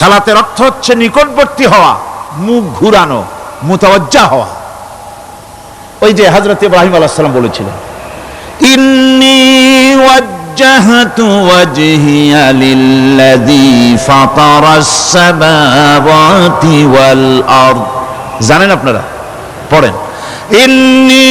সালাতের অর্থ হচ্ছে নিকটবর্তী হওয়া মুখ ঘুরানো মুতাওয়াজ্জা হওয়া ওই যে হজরত ইব্রাহিম আলাইহিস সালাম বলেছিলেন إني وجهت وجهي للذي فطر السماوات والأرض জানেন আপনারা পড়েন إني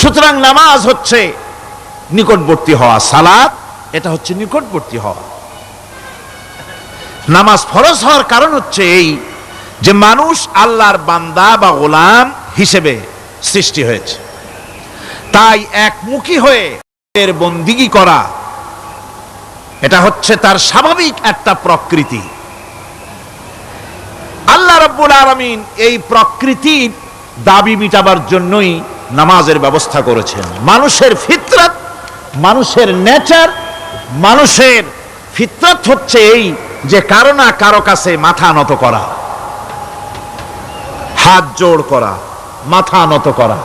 সুতরাং নামাজ হচ্ছে নিকটবর্তী হওয়া, সালাত, এটা হচ্ছে নিকটবর্তী হওয়া। নামাজ ফরজ হওয়ার কারণ হচ্ছে এই যে মানুষ আল্লাহর বান্দা বা গোলাম হিসেবে সৃষ্টি হয়েছে। তাই একমুখী হয়ে এর বন্দিগি করা, এটা হচ্ছে তার স্বাভাবিক একটা প্রকৃতি। আল্লাহ রব্বুল আলমিন এই প্রকৃতির দাবি মিটাবার জন্যই নামাজের ব্যবস্থা করেছেন। মানুষের ফিতরত, মানুষের নেচার, মানুষের ফিতরত হচ্ছে এই যে কারও না কারও কাছে মাথা নত করা, হাত জোড় করা, মাথা নত করা,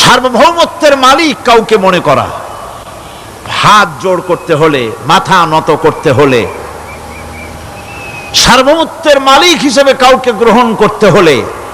সার্বভৌমত্বের মালিক কাউকে মনে করা, হাত জোড় করতে হলে, মাথা নত করতে হলে, সার্বভৌমত্বের মালিক হিসেবে কাউকে গ্রহণ করতে হলে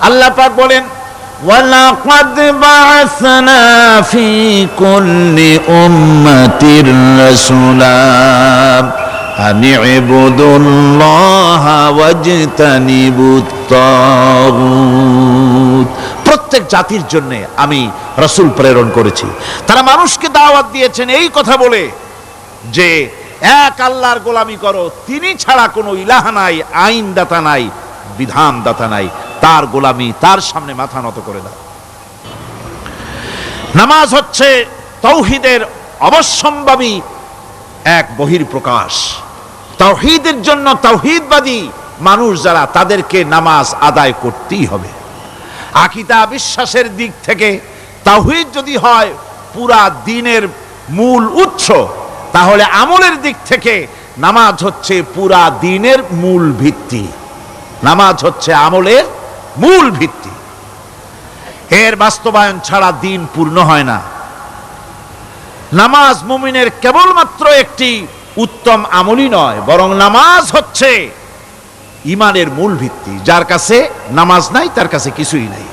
আল্লাহ পাক বলেন ولقد بعثنا في كل أمة رسولا أن اعبدوا الله واجتنبوا الطاغوت প্রত্যেক জাতির জন্য আমি রসুল প্রেরণ করেছি তারা মানুষকে দাওয়াত দিয়েছেন এই কথা বলে যে এক আল্লাহর গোলামি করো তিনি ছাড়া কোনো ইলাহা নাই আইনদাতা নাই বিধানদাতা নাই তার গোলামি তার সামনে মাথা নত করে দাও নামাজ হচ্ছে তৌহিদের অবশ্যম্ভাবী এক বহির প্রকাশ তৌহিদের জন্য তৌহিদবাদী মানুষ যারা, তাদেরকে নামাজ আদায় করতেই হবে। আকিদা বিশ্বাসের দিক থেকে তাওহিদ যদি হয় পুরা দিনের মূল উৎস, তাহলে আমলের দিক থেকে নামাজ হচ্ছে পুরা দিনের মূল ভিত্তি। নামাজ হচ্ছে আমলের মূল ভিত্তি। এর বাস্তবায়ন ছাড়া দিন পূর্ণ হয় না। নামাজ মুমিনের কেবলমাত্র একটি উত্তম আমলই নয়, বরং নামাজ হচ্ছে ইমানের মূল ভিত্তি। যার কাছে নামাজ নাই, তার কাছে কিছুই নাই।